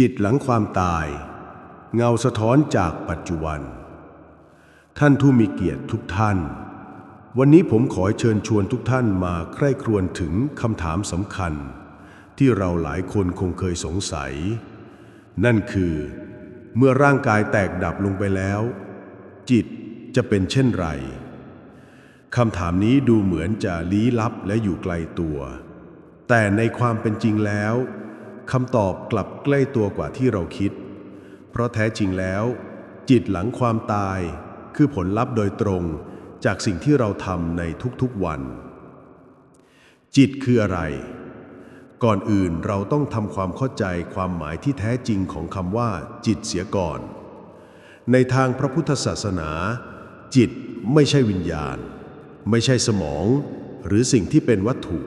จิตหลังความตาย เงาสะท้อนจากปัจจุบัน ท่านผู้มีเกียรติทุกท่าน วันนี้ผมขอเชิญชวนทุกท่านมาใคร่ครวญถึงคำถามสำคัญ ที่เราหลายคนคงเคยสงสัย นั่นคือ เมื่อร่างกายแตกดับลงไปแล้ว จิตจะเป็นเช่นไรคำถามนี้ดูเหมือนจะลี้ลับและอยู่ไกลตัว แต่ในความเป็นจริงแล้ว คำตอบกลับใกล้ตัวกว่าที่เราคิด เพราะแท้จริงแล้ว จิตหลังความตาย คือผลลัพธ์โดยตรงจากสิ่งที่เราทำในทุกๆวัน จิตคืออะไร ก่อนอื่นเราต้องทำความเข้าใจความหมายที่แท้จริงของคำว่า จิตเสียก่อน ในทางพระพุทธศาสนา จิตไม่ใช่วิญญาณ ไม่ใช่สมอง หรือสิ่งที่เป็นวัตถุ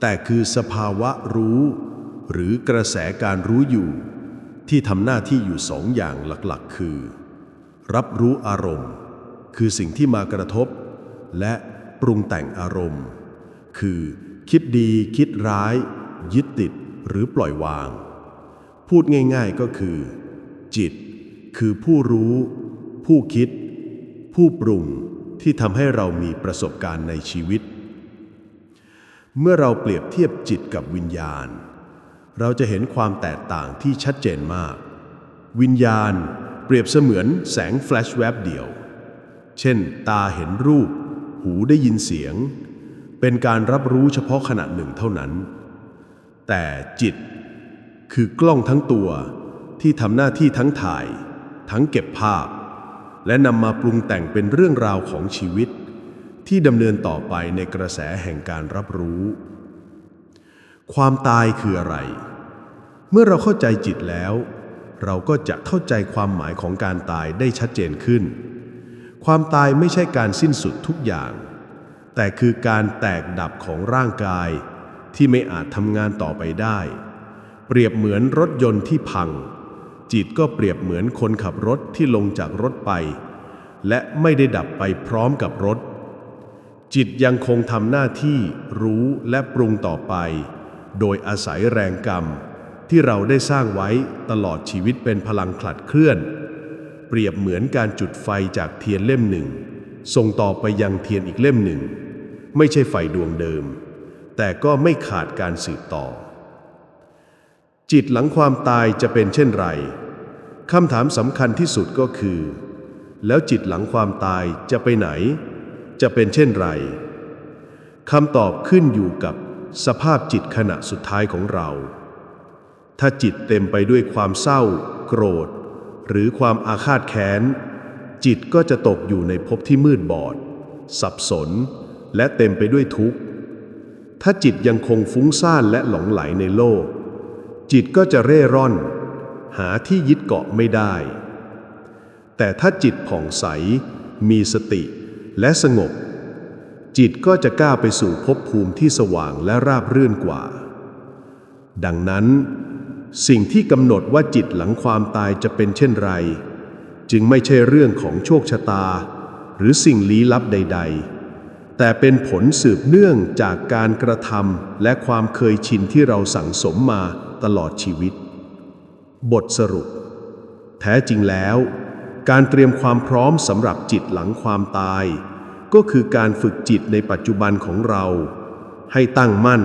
แต่คือสภาวะรู้ หรือกระแสการรู้อยู่ ที่ทำหน้าที่อยู่สองอย่างหลักๆ คือ รับรู้อารมณ์ คือสิ่งที่มากระทบ และปรุงแต่งอารมณ์ คือ คิดดีคิดร้าย ยึดติดหรือปล่อยวาง พูดง่ายๆก็คือ จิต คือผู้รู้ ผู้คิด ผู้ปรุงที่ทำให้เรามีประสบการณ์ในชีวิต เมื่อเราเปรียบเทียบจิตกับวิญญาณ เราจะเห็นความแตกต่างที่ชัดเจนมาก วิญญาณเปรียบเสมือนแสงแฟลชแวบเดียว เช่น ตาเห็นรูป หูได้ยินเสียง เป็นการรับรู้เฉพาะขณะหนึ่งเท่านั้น แต่จิต คือกล้องทั้งตัวที่ทำหน้าที่ทั้งถ่าย ทั้งเก็บภาพ และนำมาปรุงแต่งเป็นเรื่องราวของชีวิต ที่ดำเนินต่อไปในกระแสแห่งการรับรู้ ความตายคืออะไร เมื่อเราเข้าใจจิตแล้ว เราก็จะเข้าใจความหมายของการตายได้ชัดเจนขึ้น ความตายไม่ใช่การสิ้นสุดทุกอย่าง แต่คือการแตกดับของร่างกาย ที่ไม่อาจทำงานต่อไปได้ เปรียบเหมือนรถยนต์ที่พัง จิตก็เปรียบเหมือนคนขับรถที่ลงจากรถไป และไม่ได้ดับไปพร้อมกับรถ จิตยังคงทำหน้าที่รู้และปรุงต่อไป โดยอาศัยแรงกรรม ที่เราได้สร้างไว้ตลอดชีวิตเป็นพลังขลัดเคลื่อน เปรียบเหมือนการจุดไฟจากเทียนเล่มหนึ่ง ส่งต่อไปยังเทียนอีกเล่มหนึ่ง ไม่ใช่ไฟดวงเดิม แต่ก็ไม่ขาดการสืบต่อ จิตหลังความตายจะเป็นเช่นไรคำถามสำคัญที่สุดก็คือ แล้วจิตหลังความตายจะไปไหน จะเป็นเช่นไรคำตอบขึ้นอยู่กับ สภาพจิตขณะสุดท้ายของเรา ถ้าจิตเต็มไปด้วยความเศร้า โกรธ หรือความอาฆาตแค้น จิตก็จะตกอยู่ในภพที่มืดบอด สับสน และเต็มไปด้วยทุกข์ ถ้าจิตยังคงฟุ้งซ่านและหลงไหลในโลก จิตก็จะเร่ร่อน หาที่ยึดเกาะไม่ได้ แต่ถ้าจิตผ่องใส มีสติ และสงบ จิตก็จะก้าวไปสู่ภพภูมิที่สว่างและราบรื่นกว่า ดังนั้น สิ่งที่กำหนดว่าจิตหลังความตายจะเป็นเช่นไร จึงไม่ใช่เรื่องของโชคชะตา หรือสิ่งลี้ลับใด ๆ แต่เป็นผลสืบเนื่องจากการกระทำและความเคยชินที่เราสั่งสมมาตลอดชีวิต บทสรุป แท้จริงแล้ว การเตรียมความพร้อมสำหรับจิตหลังความตาย ก็คือการฝึกจิตในปัจจุบันของเรา ให้ตั้งมั่น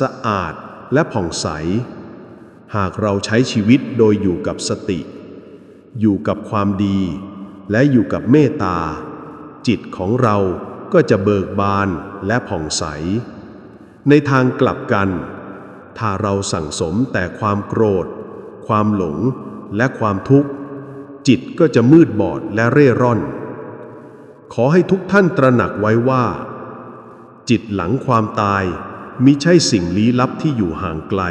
สะอาดและผ่องใส หากเราใช้ชีวิตโดยอยู่กับสติ อยู่กับความดี และอยู่กับเมตตา จิตของเราก็จะเบิกบานและผ่องใส ในทางกลับกัน ถ้าเราสั่งสมแต่ความโกรธ ความหลงและความทุกข์ จิตก็จะมืดบอดและเร่ร่อน ขอให้ทุกท่านตระหนักไว้ว่า จิตหลังความตายมิใช่สิ่งลี้ลับที่อยู่ห่างไกล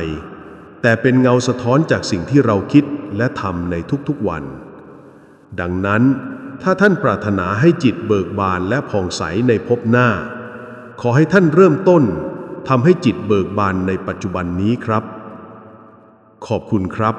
แต่เป็นเงาสะท้อนจากสิ่งที่เราคิดและทำในทุกๆวัน ดังนั้น ถ้าท่านปรารถนาให้จิตเบิกบานและผ่องใสในภพหน้า ขอให้ท่านเริ่มต้นทำให้จิตเบิกบานในปัจจุบันนี้ครับ ขอบคุณครับ